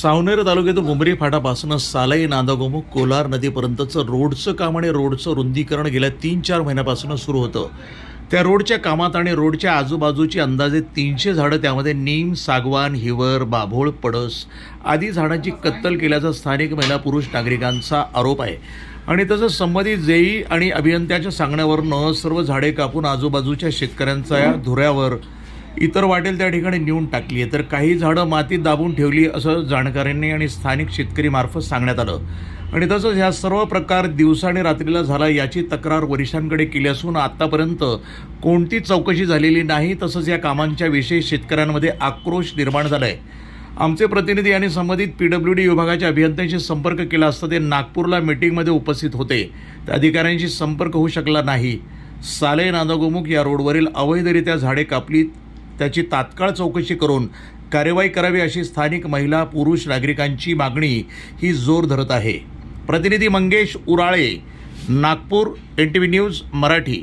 सावनेर तालुक्यातून उमरी फाटापासून सालाई नांदागोमुख कोलार नदीपर्यंतचं रोडचं काम आणि रोडचं रुंदीकरण गेल्या तीन चार महिन्यापासून सुरू होतं. त्या रोडच्या कामात आणि रोडच्या आजूबाजूची अंदाजे तीनशे झाडं त्यामध्ये नीम सागवान हिवर बाभोळ पडस आदी झाडांची कत्तल केल्याचा स्थानिक महिला पुरुष नागरिकांचा आरोप आहे. आणि तसंच संबंधित जेई आणि अभियंत्याच्या सांगण्यावरनं सर्व झाडे कापून आजूबाजूच्या शेतकऱ्यांच्या धुऱ्यावर इतर वाटेल त्या ठिकाणी नेऊन टाकली आहे तर काही झाडं मातीत दाबून ठेवली असं जाणकारांनी आणि स्थानिक शेतकरीमार्फत सांगण्यात आलं. आणि तसंच ह्या सर्व प्रकार दिवसा आणि रात्रीला झाला याची तक्रार वरिष्ठांकडे केली असून आत्तापर्यंत कोणती चौकशी झालेली नाही तसंच या कामांच्या विषयी शेतकऱ्यांमध्ये आक्रोश निर्माण झाला आहे आमचे प्रतिनिधी आणि संबंधित पी डब्ल्यू डी विभागाच्या अभियंत्यांशी संपर्क केला असता ते नागपूरला मीटिंगमध्ये उपस्थित होते. त्या अधिकाऱ्यांशी संपर्क होऊ शकला नाही. साले नांदगोमुख या रोडवरील अवैधरित्या झाडे कापली त्याची तात्काळ चौकशी करून कार्यवाही करावी अशी स्थानिक महिला पुरुष नागरिकांची मागणी ही जोर धरत आहे. प्रतिनिधी Mangesh Urale Nagpur N T V news Marathi.